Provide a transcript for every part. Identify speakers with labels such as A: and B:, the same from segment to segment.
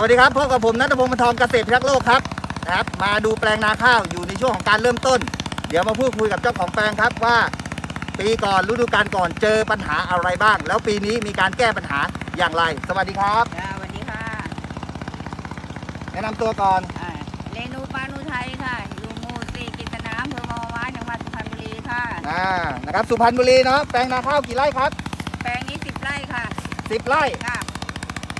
A: วัสดีครับพบกับผมนัทพงศ์มนทองเกษตรพิทักษ์โลกครับนะครับ มาดูแปลงนาข้าวอยู่ในช่วงของการเริ่มต้น เดี๋ยวมาพูดคุยกับเจ้าของแปลงครับว่า ปีก่อนฤดูกาลก่อนเจอปัญหาอะไรบ้าง แล้วปีนี้มีการแก้ปัญหาอย่างไร สวัสดีครับ
B: จ้าสวัสดีค่ะ
A: แนะนำตัวก่อน
B: อ่าเรนูปานุไทยค่ะ อยู่หมู่สี่กิจนาอำเภอมอว้าจังหวัดสุพรรณบุรีค่ะ
A: อ่านะครับสุพรรณบุรีเนาะแปลงนาข้าวกี่ไร่ครับ
B: แปลงนี้สิบไร่ค่ะ
A: 10ไร่
B: ค่ะ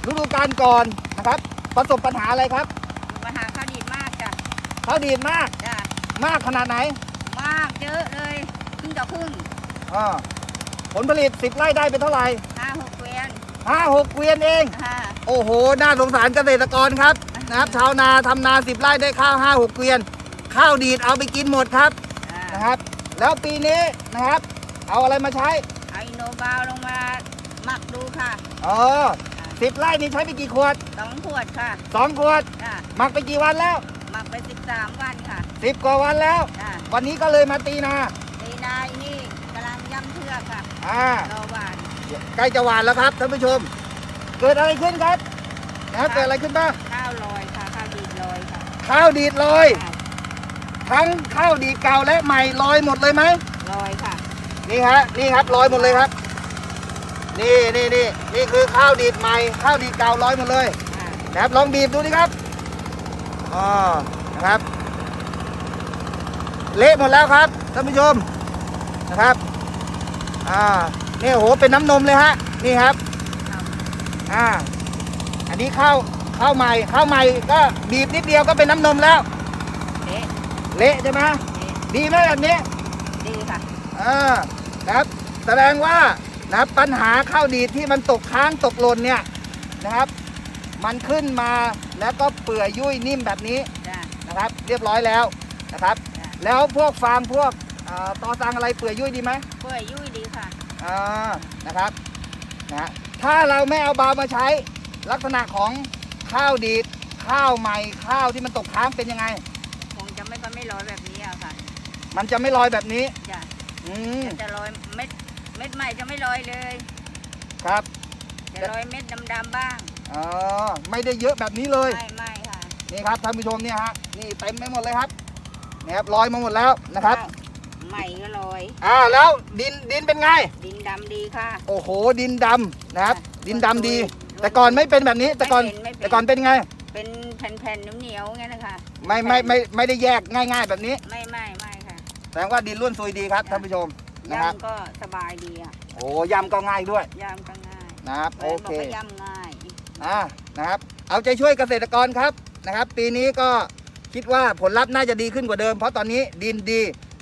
A: ฤดูกาลก่อนนะ ครับ ประสบปัญหาอะไรครับ
B: มีปัญหาข้าวดีมากจ้ะ
A: ข้าวดีดมาก
B: จ้ะ
A: มากขนาดไหน
B: มากเยอะเลยครึ่งต่อครึ่ง
A: อ่าผลผลิต10ไร่ได้ไปเท่าไหร่
B: ห้าหกเกวียน
A: ห้าหกเกวียนเอง
B: ค่ะ
A: โอ้โหน่าสงสารเกษตรกรครับนะครับ ชาวนาทำนาสิบไร่ได้ข้าวห้าหกเกวียน ข้าวดีดเอาไปกินหมดครับ
B: อ่า
A: นะครับ แล้วปีนี้นะครับ เอาอะไรมาใช้
B: เอาอินโนบาวลงมาหมักดูค่ะ
A: อ๋อ สิบไร่นี่ใช้ไปกี่ขวด
B: สองขวดค่ะ
A: สองขวด
B: จ้ะ
A: หมักไปกี่วันแล้ว
B: หมักไปสิบสามวันค่ะ
A: สิบกว่าวันแล้ว
B: จ้ะ
A: วันนี้ก็เลยมาตีนา
B: ตีนายนี่กำลังย่ำเชือกค่ะ
A: อ่าร
B: อหวาน
A: ใกล้จะหวานแล้วครับท่านผู้ชม เกิดอะไรขึ้นครับนะครับเกิดอะไรขึ้นบ้าง
B: ข้าวลอยค่ะข้าวดีดลอยค่ะ
A: ข้าวดีดลอย
B: ค่ะ
A: ทั้งข้าวดีดเก่าและใหม่ลอยหมดเลยไหม
B: ลอยค่ะ
A: นี่ฮะนี่ครับลอยหมดเลยครับ นี่นี่นี่นี่คือข้าวดีดใหม่ข้าวดีดเก่าลอยหมดเลย
B: อ่า
A: นะครับลองบีบดูดิครับอ๋อนะครับ เละหมดแล้วครับท่านผู้ชมนะครับอ่านี่โอ้โหเป็นน้ำนมเลยฮะนี่ครับอ่าอันนี้ข้าวข้าวใหม่ข้าวใหม่ก็บีบนิดเดียวก็เป็นน้ำนมแล้ว
B: เละ
A: เละใช่ไหม
B: เละ
A: ดีไหมแบบนี้
B: ดีค่ะ
A: อ่านะครับแสดงว่า นะครับปัญหาข้าวดีดที่มันตกค้างตกหล่นเนี่ยนะครับ มันขึ้นมาแล้วก็เปื่อยยุ่ยนิ่มแบบนี้
B: จ้ะ
A: นะครับ เรียบร้อยแล้วนะครับ
B: จ้ะ
A: แล้วพวกฟางพวกเอ่อตอสังอะไรเปื่อยยุ่ยดีไหม
B: เปื่อยยุ่ยดีค่ะ
A: อ่านะครับนะฮะถ้าเราไม่เอาบาวมาใช้ลักษณะของข้าวดีดข้าวใหม่ข้าวที่มันตกค้างเป็นยังไง
B: คงจะไม่ก็ไม่ร้อยแบบนี้อะค่ะ
A: มันจะไม่ลอยแบบนี้
B: จ้ะ
A: อืม
B: จะร้อยเม็ดเม็ดใหม่จะไม่ร้อยเลย
A: ครับ
B: จะร้อยเม็ดดำๆบ้าง
A: อ๋อไม่ได้เยอะแบบนี้เลย
B: ไม่ไม่ค่ะ
A: นี่ครับท่านผู้ชมเนี่ยฮะนี่เต็มไปหมดเลยครับนี่ครับลอยมาหมดแล้วนะครับ
B: ใหม่ก็ร้อย
A: อ่าแล้วดินดินเป็นไง
B: ดินดำดีค่ะ
A: โอ้โหดินดำนะครับดินดำดีแต่ก่อนไม่เป็นแบบนี้แต่ก่อน
B: ไม่เป็นไม่เป็น
A: แต่ก่อนเป็นไง
B: เป็นแผ่นๆเหนียวๆงั้นนะคะ
A: ไม่ไม่ไม่ไม่ได้แยกง่าย ๆ แบบนี้
B: ไม่ไม่ไม่ค่ะ
A: แสดงว่าดินร่วนซุยดีครับท่านผู้ชม นะครับ
B: ย่ำก็สบายดีอะ
A: โอ้ยำก็ง่ายด้วย
B: ย่ำก็ง่าย
A: นะครับโอเค
B: บอกว่าย่ำง่าย
A: อ่านะครับ เอาใจช่วยเกษตรกรครับนะครับ ปีนี้ก็คิดว่าผลลัพธ์น่าจะดีขึ้นกว่าเดิม เพราะตอนนี้ดินดี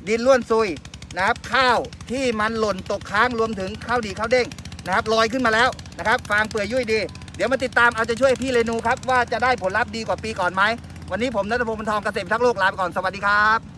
A: ดินร่วนซุยนะครับ ข้าวที่มันหล่นตกค้างรวมถึงข้าวดีข้าวเด้งนะครับลอยขึ้นมาแล้วนะครับ ฟางเปื่อยยุ่ยดี เดี๋ยวมาติดตามเอาใจช่วยพี่เรนูครับว่าจะได้ผลลัพธ์ดีกว่าปีก่อนไหมวันนี้ผมนัทพงศ์บรรทองเกษตรทักษ์โลกลาไปก่อนสวัสดีครับ